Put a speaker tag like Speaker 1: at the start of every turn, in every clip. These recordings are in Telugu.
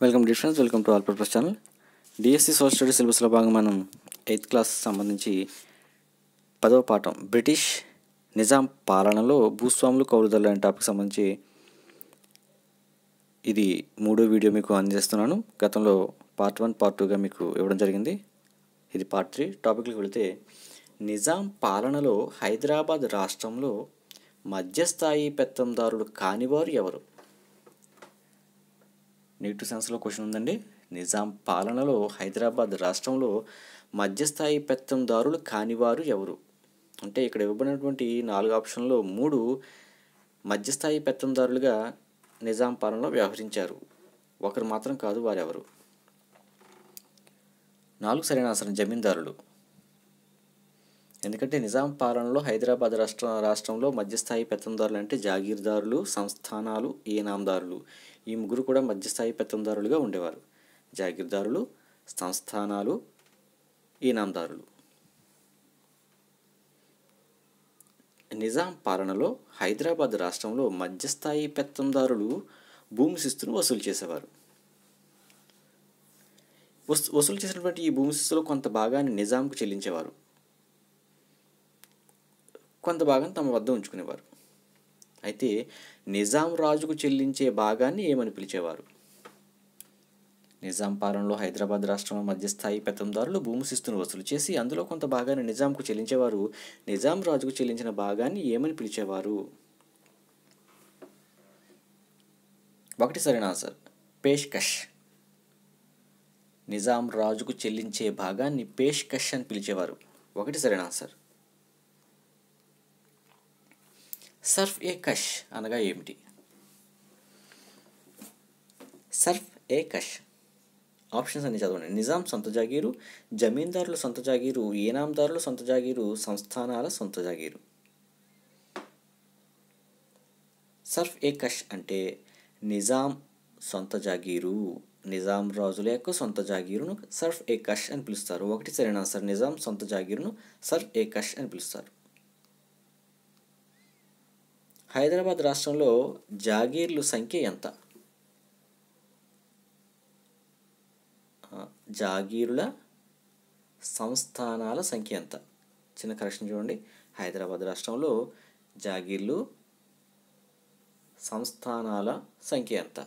Speaker 1: Welcome the friends welcome to all purpose channel DSC social studies సిలబస్లో భాగంగా మనం ఎయిత్ క్లాస్ సంబంధించి పదవ పాఠం బ్రిటిష్ నిజాం పాలనలో భూస్వాములు కౌలుదారులు అనే టాపిక్ సంబంధించి ఇది మూడో వీడియో మీకు అందజేస్తున్నాను. గతంలో పార్ట్ వన్ పార్ట్ టూగా మీకు ఇవ్వడం జరిగింది. ఇది పార్ట్ త్రీ. టాపిక్లకు వెళితే నిజాం పాలనలో హైదరాబాద్ రాష్ట్రంలో మధ్యస్థాయి పెత్తందారుడు కానివారు ఎవరు? నీటు సెన్స్లో క్వశ్చన్ ఉందండి. నిజాం పాలనలో హైదరాబాద్ రాష్ట్రంలో మధ్యస్థాయి పెత్తందారులు కానివారు ఎవరు? అంటే ఇక్కడ ఇవ్వబడినటువంటి నాలుగు ఆప్షన్లో మూడు మధ్యస్థాయి పెత్తందారులుగా నిజాం పాలనలో వ్యవహరించారు. ఒకరు మాత్రం కాదు వారెవరు? నాలుగు సరైన ఆసరం జమీందారులు. ఎందుకంటే నిజాం పాలనలో హైదరాబాద్ రాష్ట్ర రాష్ట్రంలో మధ్యస్థాయి పెత్తందారులు అంటే జాగీర్దారులు సంస్థానాలు ఈనాందారులు ఈ ముగ్గురు కూడా మధ్యస్థాయి పెత్తందారులుగా ఉండేవారు. జాగీర్దారులు సంస్థానాలు ఈనాందారులు నిజాం పాలనలో హైదరాబాద్ రాష్ట్రంలో మధ్యస్థాయి పెత్తందారులు భూమి శిస్తును వసూలు చేసేవారు. వసూలు చేసినటువంటి ఈ భూమి శిస్తులో కొంత భాగాన్ని నిజాంకు చెల్లించేవారు. కొంత భాగం తమ వద్ద ఉంచుకునేవారు. అయితే నిజాం రాజుకు చెల్లించే భాగాన్ని ఏమని పిలిచేవారు? నిజాం పాలనలో హైదరాబాద్ రాష్ట్రంలో మధ్యస్థాయి పెత్తందారులు భూమి శిస్తును వసూలు చేసి అందులో కొంత భాగాన్ని నిజాంకు చెల్లించేవారు. నిజాం రాజుకు చెల్లించిన భాగాన్ని ఏమని పిలిచేవారు? ఒకటి సరైన ఆన్సర్. పేష్కష్. నిజాం రాజుకు చెల్లించే భాగాన్ని పేష్కష్ అని పిలిచేవారు. ఒకటి సరైన ఆన్సర్. సర్ఫ్ ఏ కష్ అనగా ఏమిటి? సర్ఫ్ ఏ కష్. ఆప్షన్స్ అన్ని చదవండి. నిజాం సొంత జాగీరు జమీందారుల సొంత జాగీరు ఏనాందారుల సొంత జాగీరు సంస్థానాల సొంత జాగీరు. సర్ఫ్ ఏ కష్ అంటే నిజాం సొంత జాగీరు నిజాం రాజుల యొక్క సొంత జాగీరును సర్ఫ్ ఏ కష్ అని పిలుస్తారు. ఒకటి సరైన ఆన్సర్ నిజాం సొంత జాగీరును సర్ఫ్ ఏ కష్ అని పిలుస్తారు. హైదరాబాద్ రాష్ట్రంలో జాగీర్లు సంఖ్య ఎంత? జాగీరుల సంస్థానాల సంఖ్య ఎంత? చిన్న కరెక్షన్ చూడండి. హైదరాబాద్ రాష్ట్రంలో జాగీర్లు సంస్థానాల సంఖ్య ఎంత?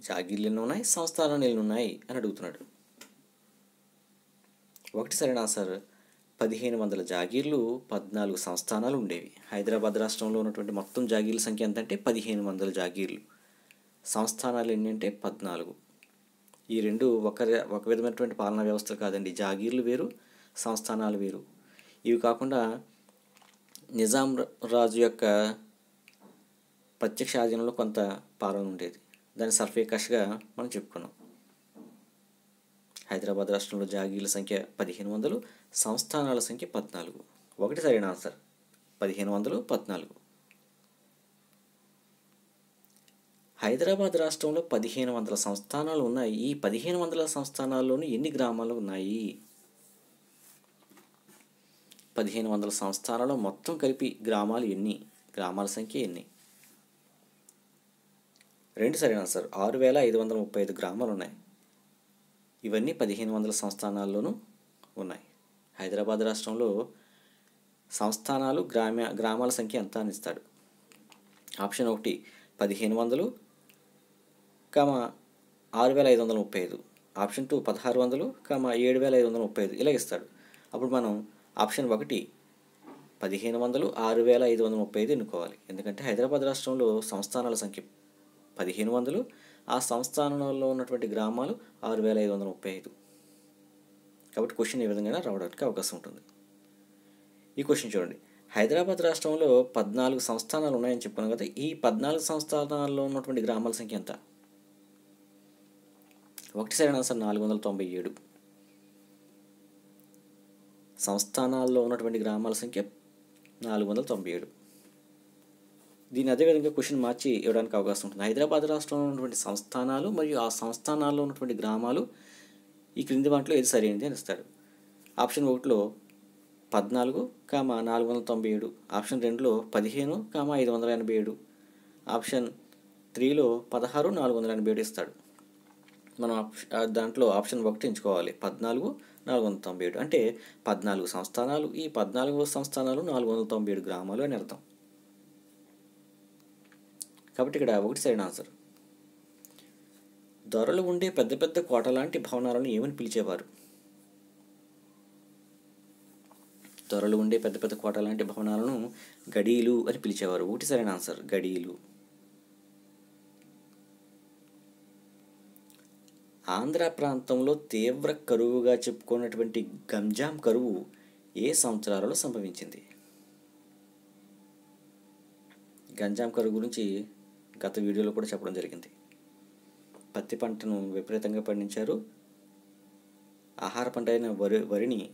Speaker 1: జాగీర్లు ఎన్ని ఉన్నాయి? సంస్థానాలు ఎన్ని ఉన్నాయి? అని అడుగుతున్నాడు. ఒకటి సరైన ఆన్సర్ పదిహేను వందల జాగీర్లు పద్నాలుగు సంస్థానాలు ఉండేవి. హైదరాబాద్ రాష్ట్రంలో ఉన్నటువంటి మొత్తం జాగీర్ల సంఖ్య ఎంత అంటే పదిహేను వందల జాగీర్లు. సంస్థానాలు ఎన్ని అంటే పద్నాలుగు. ఈ రెండు ఒక ఒక విధమైనటువంటి పాలనా వ్యవస్థలు కాదండి. జాగీర్లు వేరు సంస్థానాలు వేరు. ఇవి కాకుండా నిజాం రాజు యొక్క ప్రత్యక్ష ఆధీనంలో కొంత పాలన ఉండేది. దాని సర్ఫే కష్గా మనం చెప్పుకున్నాం. హైదరాబాద్ రాష్ట్రంలో జాగీర్ల సంఖ్య పదిహేను వందలు సంస్థానాల సంఖ్య పద్నాలుగు. ఒకటి సరైన ఆన్సర్. పదిహేను వందలు పద్నాలుగు. హైదరాబాద్ రాష్ట్రంలో పదిహేను వందల సంస్థానాలు ఉన్నాయి. ఈ పదిహేను వందల సంస్థానాల్లోని ఎన్ని గ్రామాలు ఉన్నాయి? పదిహేను వందల సంస్థానాలు మొత్తం కలిపి గ్రామాలు ఎన్ని? గ్రామాల సంఖ్య ఎన్ని? రెండు సరైన ఆన్సర్. ఆరు వేల ఐదు వందల ముప్పై ఐదు గ్రామాలు ఉన్నాయి. ఇవన్నీ పదిహేను వందల సంస్థానాల్లోనూ ఉన్నాయి. హైదరాబాద్ రాష్ట్రంలో సంస్థానాలు గ్రామ గ్రామాల సంఖ్య ఎంత అని ఇస్తాడు. ఆప్షన్ ఒకటి పదిహేను వందలు కామ ఆరు వేల ఐదు వందల ముప్పై ఐదు. ఆప్షన్ టూ పదహారు వందలు కామ ఏడు వేల ఐదు వందల ముప్పై ఐదు. ఇలా ఇస్తాడు. అప్పుడు మనం ఆప్షన్ ఒకటి పదిహేను వందలు ఆరు వేల ఐదు వందల ముప్పై ఐదు ఎన్నుకోవాలి. ఎందుకంటే హైదరాబాద్ రాష్ట్రంలో సంస్థానాల సంఖ్య పదిహేను వందలు ఆ సంస్థానంలో ఉన్నటువంటి గ్రామాలు ఆరు వేల ఐదు వందల ముప్పై ఐదు. కాబట్టి క్వశ్చన్ ఏ విధంగా రావడానికి అవకాశం ఉంటుంది. ఈ క్వశ్చన్ చూడండి. హైదరాబాద్ రాష్ట్రంలో పద్నాలుగు సంస్థానాలు ఉన్నాయని చెప్పాను కదా ఈ పద్నాలుగు సంస్థానాల్లో ఉన్నటువంటి గ్రామాల సంఖ్య ఎంత? ఒకటి సరైన ఆన్సర్ నాలుగు వందల తొంభై ఏడు. సంస్థానాల్లో ఉన్నటువంటి గ్రామాల సంఖ్య నాలుగు వందల తొంభై ఏడు. దీన్ని అదేవిధంగా క్వశ్చన్ మార్చి ఇవ్వడానికి అవకాశం ఉంటుంది. హైదరాబాద్ రాష్ట్రంలో ఉన్నటువంటి సంస్థానాలు మరియు ఆ సంస్థానాల్లో ఉన్నటువంటి గ్రామాలు ఈ క్రింది వాటిలో ఏది సరైనది అని ఇస్తాడు ఆప్షన్ ఒకటిలో పద్నాలుగు కామ నాలుగు వందల తొంభై ఏడు. ఆప్షన్ రెండులో పదిహేను కామ ఐదు వందల ఎనభై ఏడు. ఆప్షన్ త్రీలో పదహారు నాలుగు వందల ఎనభై ఏడు ఇస్తాడు. మనం దాంట్లో ఆప్షన్ ఒకటి ఎంచుకోవాలి. పద్నాలుగు నాలుగు వందల తొంభై ఏడు. అంటే పద్నాలుగు సంస్థానాలు. ఈ పద్నాలుగు సంస్థానాలు నాలుగు వందల తొంభై ఏడు గ్రామాలు అని అర్థం. కాబట్టి ఇక్కడ ఒకటి సరైన ఆన్సర్. దొరలు ఉండే పెద్ద పెద్ద కోట లాంటి భవనాలను ఏమని పిలిచేవారు? దొరలు ఉండే పెద్ద పెద్ద కోట లాంటి భవనాలను గడీలు అని పిలిచేవారు. ఒకటి సరైన ఆన్సర్ గడీలు. ఆంధ్ర ప్రాంతంలో తీవ్ర కరువుగా చెప్పుకున్నటువంటి గంజాం కరువు ఏ సంవత్సరాలలో సంభవించింది? గంజాం కరువు గురించి గత వీడియోలో కూడా చెప్పడం జరిగింది. పత్తి పంటను విపరీతంగా పండించారు. ఆహార పంట అయిన వరి వరిని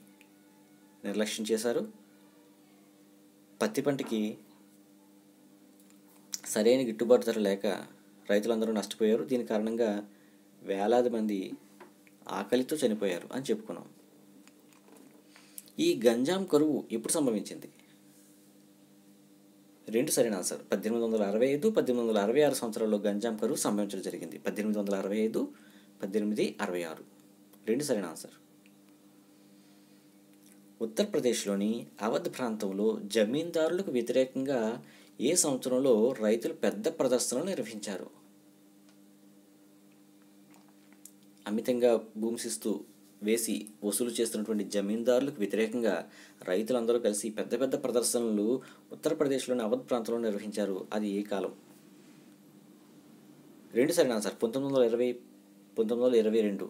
Speaker 1: నిర్లక్ష్యం చేశారు. పత్తి పంటకి సరైన గిట్టుబాటు ధర లేక రైతులందరూ నష్టపోయారు. దీని కారణంగా వేలాది మంది ఆకలితో చనిపోయారు అని చెప్పుకున్నాం. ఈ గంజాం కరువు ఎప్పుడు సంభవించింది? రెండు సరైన ఆన్సర్. పద్దెనిమిది వందల అరవై ఐదు పద్దెనిమిది వందల అరవై ఆరు సంవత్సరాల్లో గంజాం కరువు సంభవించడం జరిగింది. పద్దెనిమిది వందల అరవై ఐదు పద్దెనిమిది అరవై ఆరు. రెండు సరైన ఆన్సర్. ఉత్తరప్రదేశ్లోని అవధ్ ప్రాంతంలో జమీందారులకు వ్యతిరేకంగా ఏ సంవత్సరంలో రైతులు పెద్ద ప్రదర్శనలు నిర్వహించారు? అమితంగా భూమిసిస్తూ వేసి వసూలు చేస్తున్నటువంటి జమీందారులకు వ్యతిరేకంగా రైతులందరూ కలిసి పెద్ద పెద్ద ప్రదర్శనలు ఉత్తరప్రదేశ్లోని అవధ్ ప్రాంతంలో నిర్వహించారు. అది ఏ కాలం? రెండు సరైన ఆన్సర్ పంతొమ్మిది వందల ఇరవై పంతొమ్మిది వందల ఇరవై రెండు.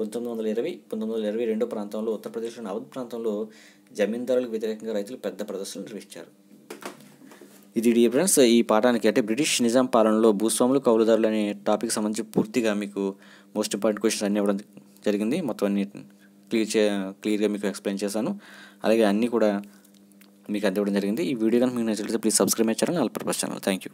Speaker 1: పంతొమ్మిది వందల ఇరవై పంతొమ్మిది వందల ఇరవై రెండో ప్రాంతంలో ఉత్తరప్రదేశ్లోని అవధ్ ప్రాంతంలో జమీందారులకు వ్యతిరేకంగా రైతులు పెద్ద ప్రదర్శనలు నిర్వహించారు. ఇది డియర్ ఫ్రెండ్స్ ఈ పాఠానికి అంటే బ్రిటిష్ నిజాం పాలనలో భూస్వాములు కౌలుదారులు అనే టాపిక్ సంబంధించి పూర్తిగా మీకు మోస్ట్ ఇంపార్టెంట్ క్వశ్చన్స్ అన్నీ ఇవ్వడం జరిగింది. మొత్తం అన్ని క్లియర్ చే క్లియర్గా మీకు ఎక్స్ప్లెయిన్ చేశాను. అలాగే అన్నీ కూడా మీకు అందివ్వడం జరిగింది. ఈ వీడియో కనుక మీకు నచ్చినట్లయితే please subscribe my channel all purpose channel thank you